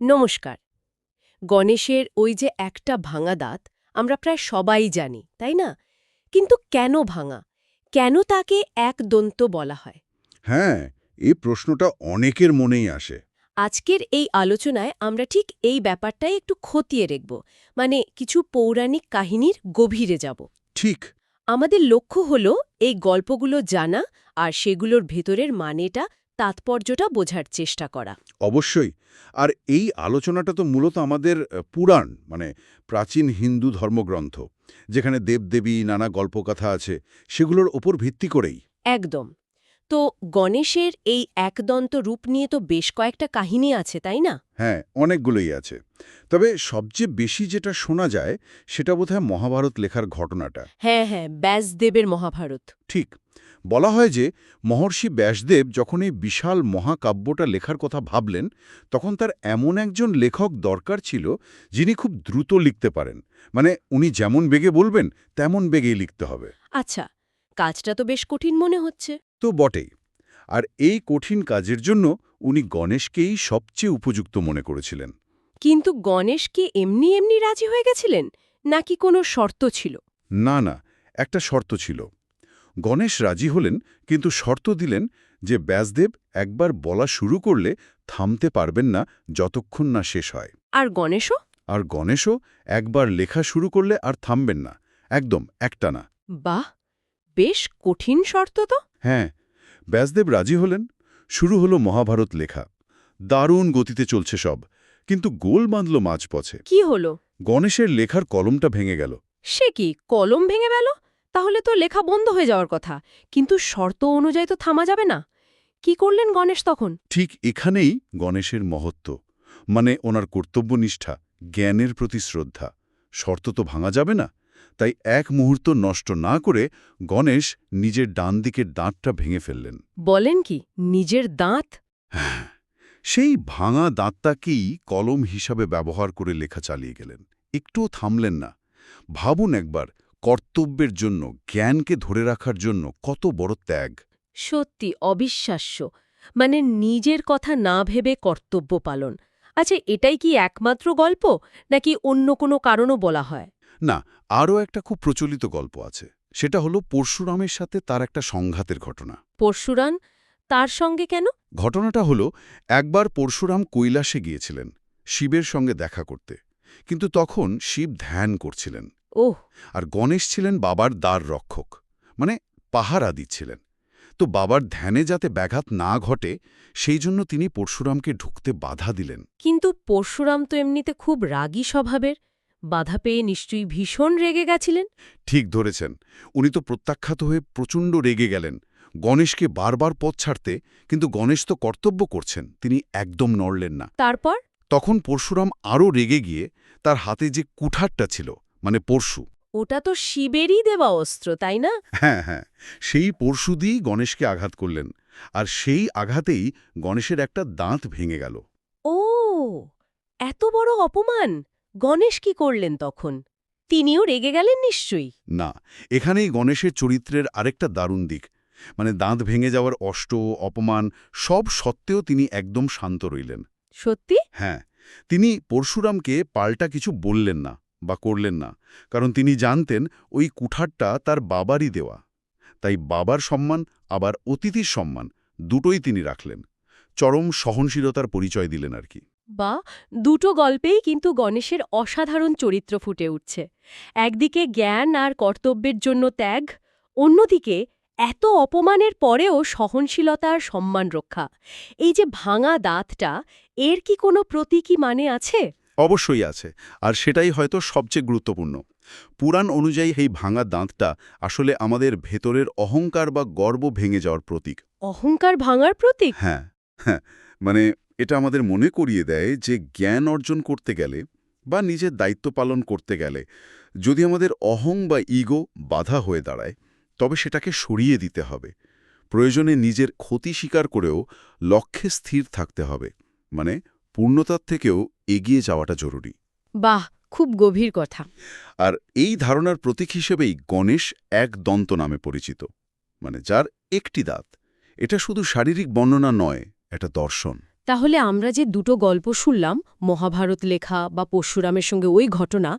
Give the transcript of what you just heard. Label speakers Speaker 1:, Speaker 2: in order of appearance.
Speaker 1: নমস্কার। গণেশের ওই যে একটা ভাঙা দাঁত আমরা প্রায় সবাই জানি তাই না? কিন্তু কেন ভাঙা? কেন তাকে এক দন্ত বলা হয়?
Speaker 2: হ্যাঁ এই প্রশ্নটা অনেকের মনেই আসে।
Speaker 1: আজকের এই আলোচনায় আমরা ঠিক এই ব্যাপারটাই একটু খতিয়ে দেখব মানে কিছু পৌরাণিক কাহিনীর গভীরে যাব।
Speaker 2: ঠিক।
Speaker 1: আমাদের লক্ষ্য হল এই গল্পগুলো জানা আর সেগুলোর ভেতরের মানেটা তাৎপর্যটা বোঝার চেষ্টা করা।
Speaker 2: অবশ্যই। আর এই আলোচনাটা তো মূলত আমাদের পুরাণ মানে প্রাচীন হিন্দু ধর্মগ্রন্থ যেখানে দেবদেবী নানা গল্পকথা আছে সেগুলোর ওপর ভিত্তি করেই।
Speaker 1: একদম। তো গণেশের এই একদন্ত রূপ নিয়ে তো বেশ কয়েকটা কাহিনী আছে তাই না?
Speaker 2: হ্যাঁ অনেকগুলোই আছে। তবে সবচেয়ে বেশি যেটা শোনা যায় সেটা বোধহয় মহাভারত লেখার ঘটনাটা।
Speaker 1: হ্যাঁ হ্যাঁ ব্যাসদেবের মহাভারত।
Speaker 2: ঠিক। বলা হয় যে মহর্ষি ব্যাসদেব যখন এই বিশাল মহাকাব্যটা লেখার কথা ভাবলেন তখন তার এমন একজন লেখক দরকার ছিল যিনি খুব দ্রুত লিখতে পারেন। মানে উনি যেমন বেগে বলবেন তেমন বেগেই লিখতে হবে।
Speaker 1: আচ্ছা কাজটা তো বেশ কঠিন মনে হচ্ছে।
Speaker 2: তো বটেই। আর এই কঠিন কাজের জন্য উনি গণেশকেই সবচেয়ে উপযুক্ত মনে করেছিলেন।
Speaker 1: কিন্তু গণেশ কি এমনি এমনি রাজি হয়ে গেছিলেন? নাকি কোনো শর্ত ছিল?
Speaker 2: না না একটা শর্ত ছিল। গণেশ রাজি হলেন কিন্তু শর্ত দিলেন যে ব্যাসদেব একবার বলা শুরু করলে থামতে পারবেন না যতক্ষণ না শেষ হয়।
Speaker 1: আর গণেশও?
Speaker 2: আর গণেশও একবার লেখা শুরু করলে আর থামবেন না। একদম একটানা।
Speaker 1: বাহ! বেশ কঠিন শর্ত তো।
Speaker 2: হ্যাঁ ব্যাসদেব রাজি হলেন শুরু হলো মহাভারত লেখা। দারুণ গতিতে চলছে সব কিন্তু গোল বাঁধল মাঝপথে।
Speaker 1: কি হলো?
Speaker 2: গণেশের লেখার কলমটা ভেঙে গেল।
Speaker 1: সে কি কলম ভেঙে গেল? তাহলে তো লেখা বন্ধ হয়ে যাওয়ার কথা। কিন্তু শর্ত অনুযায়ী তো থামা যাবে না। কি করলেন গণেশ তখন?
Speaker 2: ঠিক এখানেই গণেশের মহত্ব মানে ওনার কর্তব্যনিষ্ঠা জ্ঞানের প্রতি শ্রদ্ধা। শর্ত তো ভাঙা যাবে না। তাই এক মুহূর্ত নষ্ট না করে গণেশ নিজের ডান দিকের দাঁতটা ভেঙে ফেললেন।
Speaker 1: বলেন কি নিজের দাঁত?
Speaker 2: হ্যাঁ সেই ভাঙা দাঁতটাকেই কলম হিসাবে ব্যবহার করে লেখা চালিয়ে গেলেন। একটুও থামলেন না। ভাবুন একবার কর্তব্যের জন্য জ্ঞানকে ধরে রাখার জন্য কত বড় ত্যাগ।
Speaker 1: সত্যি অবিশ্বাস্য। মানে নিজের কথা না ভেবে কর্তব্য পালন। আচ্ছা এটাই কি একমাত্র গল্প? নাকি অন্য কোনো কারণও বলা হয়?
Speaker 2: না আরও একটা খুব প্রচলিত গল্প আছে। সেটা হলো পরশুরামের সাথে তার একটা সংঘাতের ঘটনা।
Speaker 1: পরশুরাম? তার সঙ্গে কেন?
Speaker 2: ঘটনাটা হলো একবার পরশুরাম কৈলাসে গিয়েছিলেন শিবের সঙ্গে দেখা করতে। কিন্তু তখন শিব ধ্যান করছিলেন।
Speaker 1: ওহ।
Speaker 2: আর গণেশ ছিলেন বাবার দ্বার রক্ষক মানে পাহারা দিচ্ছিলেন তো বাবার ধ্যানে যাতে ব্যাঘাত না ঘটে সেই জন্য তিনি পরশুরামকে ঢুকতে বাধা দিলেন।
Speaker 1: কিন্তু পরশুরাম তো এমনিতে খুব রাগী স্বভাবের। বাধা পেয়ে নিশ্চয়ই ভীষণ রেগে গেছিলেন।
Speaker 2: ঠিক ধরেছেন। উনি তো প্রত্যাখ্যাত হয়ে প্রচণ্ড রেগে গেলেন। গণেশকে বারবার পথ ছাড়তে কিন্তু গণেশ তো কর্তব্য করছেন তিনি একদম নড়লেন না।
Speaker 1: তারপর?
Speaker 2: তখন পরশুরাম আরও রেগে গিয়ে তার হাতে যে কুঠারটা ছিল মানে পরশু।
Speaker 1: ওটা তো শিবেরই দেওয়া অস্ত্র তাই না?
Speaker 2: হ্যাঁ হ্যাঁ। সেই পরশু দিয়েই গণেশকে আঘাত করলেন। আর সেই আঘাতেই গণেশের একটা দাঁত ভেঙে গেল।
Speaker 1: ও এত বড় অপমান! গণেশ কি করলেন তখন? তিনিও রেগে গেলেন নিশ্চয়ই।
Speaker 2: না এখানেই গণেশের চরিত্রের আরেকটা দারুণ দিক। মানে দাঁত ভেঙে যাওয়ার অষ্ট অপমান সব সত্ত্বেও তিনি একদম শান্ত রইলেন।
Speaker 1: সত্যি?
Speaker 2: হ্যাঁ তিনি পরশুরামকে পাল্টা কিছু বললেন না। বা করলেন না। কারণ তিনি জানতেন ওই কুঠারটা তার বাবারই দেওয়া। তাই বাবার সম্মান, আবার অতিথির সম্মান দুটোই তিনি রাখলেন। চরম সহনশীলতার পরিচয় দিলেন আর কি।
Speaker 1: বা, দুটো গল্পেই কিন্তু গণেশের অসাধারণ চরিত্র ফুটে উঠছে। একদিকে জ্ঞান আর কর্তব্যের জন্য ত্যাগ, অন্যদিকে এত অপমানের পরেও সহনশীলতার সম্মান রক্ষা। এই যে ভাঙা দাঁতটা, এর কি কোনো প্রতীকী মানে আছে?
Speaker 2: অবশ্যই আছে আর সেটাই হয়তো সবচেয়ে গুরুত্বপূর্ণ। পুরাণ অনুযায়ী এই ভাঙা দাঁতটা আসলে আমাদের ভেতরের অহংকার বা গর্ব ভেঙে যাওয়ার প্রতীক।
Speaker 1: অহংকার ভাঙার প্রতীক?
Speaker 2: হ্যাঁ হ্যাঁ মানে এটা আমাদের মনে করিয়ে দেয় যে জ্ঞান অর্জন করতে গেলে বা নিজের দায়িত্ব পালন করতে গেলে যদি আমাদের অহং বা ইগো বাধা হয়ে দাঁড়ায় তবে সেটাকে সরিয়ে দিতে হবে। প্রয়োজনে নিজের ক্ষতি স্বীকার করেও লক্ষ্যে স্থির থাকতে হবে। মানে পূর্ণতার থেকেও এগিয়ে যাওয়াটা জরুরি।
Speaker 1: বাহ খুব গভীর কথা।
Speaker 2: আর এই ধারণার প্রতীক হিসেবেই গণেশ এক দন্ত নামে পরিচিত মানে যার একটি দাঁত। এটা শুধু শারীরিক বর্ণনা নয় এটা দর্শন।
Speaker 1: তাহলে আমরা যে দুটো গল্প শুনলাম মহাভারত লেখা বা পরশুরামের সঙ্গে ওই ঘটনা